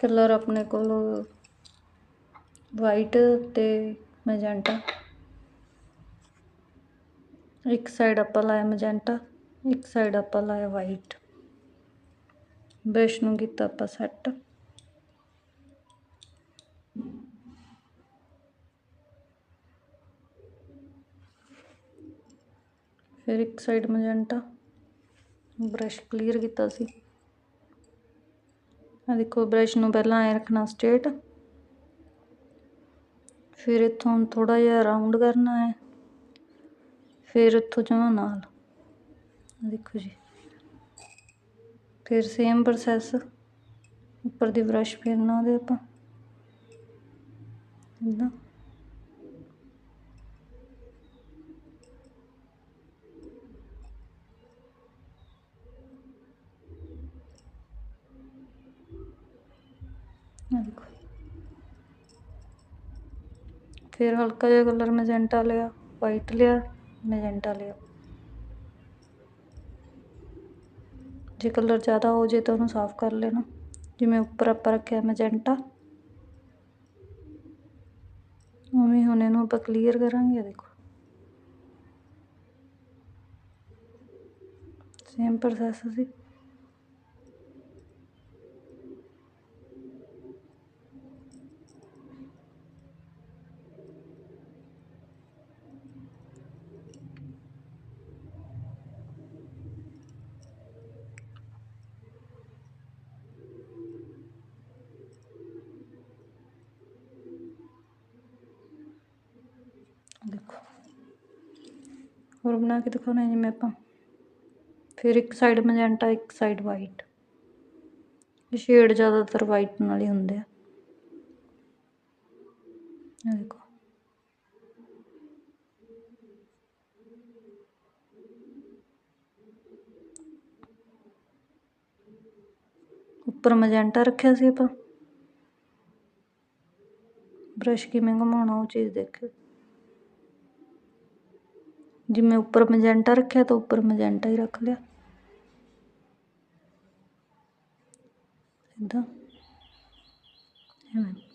Colour ਆਪਣੇ ਕੋਲ white ਅਤੇ ਮਜੈਂਟਾ। ਇੱਕ ਸਾਈਡ ਆਪਾਂ ਲਾਇਆ ਮਜੈਂਟਾ, ਇੱਕ ਸਾਈਡ ਆਪਾਂ ਲਾਇਆ ਵਾਈਟ। ਬ੍ਰਸ਼ ਨੂੰ ਕੀਤਾ ਆਪਾਂ ਸੈੱਟ। ਫਿਰ ਇੱਕ ਸਾਈਡ ਮਜੈਂਟਾ। ਬ੍ਰਸ਼ ਕਲੀਅਰ ਕੀਤਾ ਸੀ। ਆ ਦੇਖੋ ਬ੍ਰਸ਼ ਨੂੰ ਪਹਿਲਾਂ ਐ ਰੱਖਣਾ ਸਟ੍ਰੇਟ ਫਿਰ ਇੱਥੋਂ ਥੋੜਾ ਜਿਹਾ ਰਾਉਂਡ ਕਰਨਾ ਹੈ। ਫਿਰ ਇੱਥੋਂ ਜਮਾ ਨਾਲ। ਦੇਖੋ ਜੀ। ਫਿਰ ਸੇਮ ਪ੍ਰੋਸੈਸ ਉੱਪਰ ਦੀ ਬ੍ਰਸ਼ ਫੇਰਨਾ ਉਹਦੇ ਆਪਾਂ। ਇਦਾਂ ਆ ਦੇਖੋ ਫਿਰ ਹਲਕਾ ਜਿਹਾ ਕਲਰ ਮੈਜੈਂਟਾ ਲਿਆ ਵਾਈਟ ਲਿਆ, ਮੈਜੈਂਟਾ ਲਿਆ। ਜੇ ਕਲਰ ਜ਼ਿਆਦਾ ਹੋ ਜੇ ਤਾਂ ਉਹਨੂੰ ਸਾਫ਼ ਕਰ ਲੈਣਾ। ਜਿਵੇਂ ਉੱਪਰ ਆਪਾਂ ਰੱਖਿਆ ਮੈਜੈਂਟਾ। ਉਵੇਂ ਹੁਣ ਇਹਨੂੰ ਆਪਾਂ ਕਲੀਅਰ ਕਰਾਂਗੇ ਦੇਖੋ। ਸੇਮ ਪ੍ਰੋਸੈਸ ਸੀ। ਦੇਖੋ ਹੋਰ ਬਣਾ ਕੇ ਦਿਖਾਉਣਾ ਜਿਵੇਂ ਆਪਾਂ ਫਿਰ ਇੱਕ ਸਾਈਡ ਮੈਜੈਂਟਾ ਇੱਕ ਸਾਈਡ ਵਾਈਟ ਇਹ ਸ਼ੇਡ ਜ਼ਿਆਦਾਤਰ ਵਾਈਟ ਨਾਲ ਹੀ ਹੁੰਦੇ ਆ ਇਹ ਦੇਖੋ ਉੱਪਰ ਮੈਜੈਂਟਾ ਰੱਖਿਆ ਸੀ ਆਪਾਂ ਬ੍ਰਸ਼ ਕਿਵੇਂ ਘੁਮਾਉਣਾ ਉਹ ਚੀਜ਼ ਦੇਖਿਓ ਜਿਵੇਂ ਉੱਪਰ ਮੈਜੈਂਟਾ ਰੱਖਿਆ ਤਾਂ ਉੱਪਰ ਮੈਜੈਂਟਾ ਹੀ ਰੱਖ ਲਿਆ। ਇਦਾਂ ਐਵੇਂ।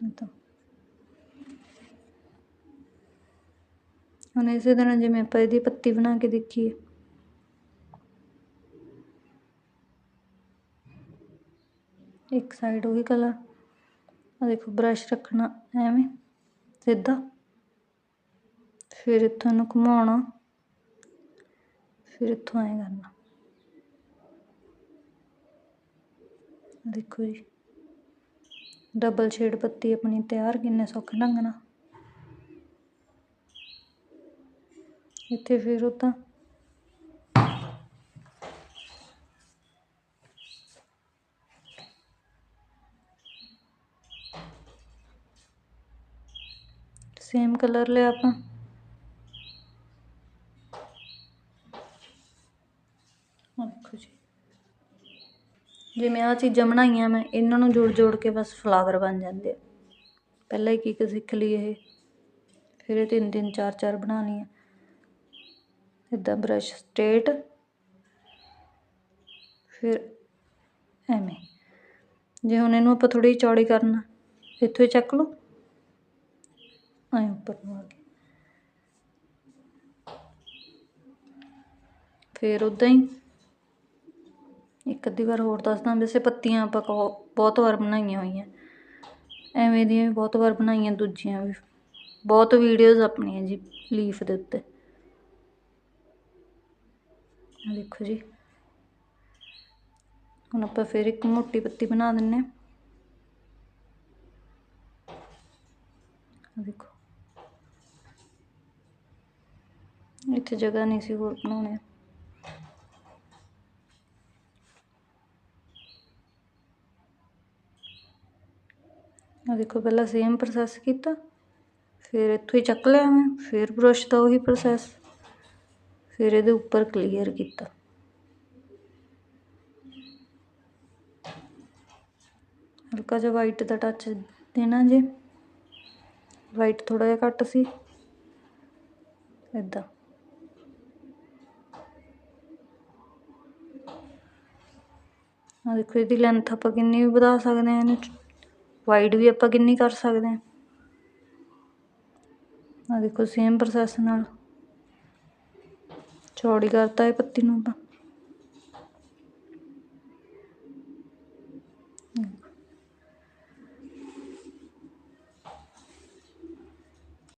ਇਦਾਂ ਹੁਣ ਇਸੇ ਤਰ੍ਹਾਂ ਜਿਵੇਂ ਆਪਾਂ ਇਹਦੀ ਪੱਤੀ ਬਣਾ ਕੇ ਦੇਖੀਏ। ਇੱਕ ਸਾਈਡ ਉਹੀ ਕਲਰ ਆ ਦੇਖੋ ਬ੍ਰਸ਼ ਰੱਖਣਾ ਐਵੇਂ, ਸਿੱਧਾ। ਫਿਰ ਇੱਥੋਂ ਨੂੰ ਘੁਮਾਉਣਾ। ਫਿਰ ਇੱਥੋਂ ਐਂ ਕਰਨਾ। ਦੇਖੋ ਜੀ। ਡਬਲ ਸ਼ੇਡ ਪੱਤੀ ਆਪਣੀ ਤਿਆਰ ਕਿੰਨੇ ਸੌਖੇ ਢੰਗ ਨਾਲ ਇੱਥੇ ਫਿਰ ਉਦਾਂ ਸੇਮ ਕਲਰ ਲਿਆ ਆਪਾਂ ਆਹ ਦੇਖੋ ਜੀ ਜਿਵੇਂ ਆਹ ਚੀਜ਼ਾਂ ਬਣਾਈਆਂ ਮੈਂ, ਇਹਨਾਂ ਨੂੰ ਜੋੜ ਜੋੜ ਕੇ ਬਸ ਫਲਾਵਰ ਬਣ ਜਾਂਦੇ ਆ। ਪਹਿਲਾਂ ਇੱਕ ਇੱਕ ਸਿੱਖ ਲਈ ਇਹ। ਫਿਰ ਇਹ ਤਿੰਨ ਤਿੰਨ, ਚਾਰ ਚਾਰ ਬਣਾ ਲਈਆਂ ਇਦਾਂ ਬ੍ਰਸ਼ ਸਟ੍ਰੇਟ ਫਿਰ ਐਵੇਂ। ਜੇ ਹੁਣ ਇਹਨੂੰ ਆਪਾਂ ਥੋੜੀ ਚੌੜੀ ਕਰਨਾ, ਇੱਥੋਂ ਹੀ ਚੱਕ ਲਓ। ਐਂ ਉੱਪਰ ਨੂੰ ਆ ਕੇ। ਫਿਰ ਉਦਾਂ ਹੀ ਇੱਕ ਅੱਧੀ ਵਾਰ ਹੋਰ ਦੱਸਦਾ ਵੈਸੇ ਪੱਤੀਆਂ ਆਪਾਂ ਬਹੁਤ ਵਾਰ ਬਣਾਈਆਂ ਹੋਈਆਂ। ਐਵੇਂ ਦੀਆਂ ਵੀ ਬਹੁਤ ਵਾਰ ਬਣਾਈਆਂ, ਦੂਜੀਆਂ ਵੀ। ਬਹੁਤ ਵੀਡੀਓਜ਼ ਆਪਣੀਆਂ ਜੀ ਲੀਫ ਦੇ ਉੱਤੇ। ਆ ਦੇਖੋ ਜੀ। ਹੁਣ ਆਪਾਂ ਫਿਰ ਇੱਕ ਮੋਟੀ ਪੱਤੀ ਬਣਾ ਦਿੰਨੇ ਆ। ਦੇਖੋ। ਇੱਥੇ ਜਗ੍ਹਾ ਨਹੀਂ ਸੀ ਹੋਰ ਬਣਾਉਣੇ। ਆ ਦੇਖੋ ਪਹਿਲਾਂ ਸੇਮ ਪ੍ਰੋਸੈਸ ਕੀਤਾ, ਫਿਰ ਇੱਥੋਂ ਹੀ ਚੱਕ ਲਿਆ ਮੈਂ, ਫਿਰ ਬਰਸ਼ ਦਾ ਉਹੀ ਪ੍ਰੋਸੈਸ ਫਿਰ ਇਹਦੇ ਉੱਪਰ ਕਲੀਅਰ ਕੀਤਾ। ਹਲਕਾ ਜਿਹਾ ਵਾਈਟ ਦਾ ਟੱਚ ਦੇਣਾ ਜੇ ਵਾਈਟ ਥੋੜਾ ਜਿਹਾ ਘੱਟ ਸੀ ਇਦਾਂ ਆ ਦੇਖੋ ਇਹਦੀ ਲੈਂਥ ਆਪਾਂ ਕਿੰਨੀ ਵੀ ਵਧਾ ਸਕਦੇ ਹਾਂ ਇਹਨੂੰ। ਵਾਈਡ ਵੀ ਆਪਾਂ ਕਿੰਨੀ ਕਰ ਸਕਦੇ ਹਾਂ? ਆ ਦੇਖੋ ਸੇਮ ਪ੍ਰੋਸੈਸ ਨਾਲ। ਚੌੜੀ ਕਰਤਾ ਇਹ ਪੱਤੀ ਨੂੰ ਆਪਾਂ।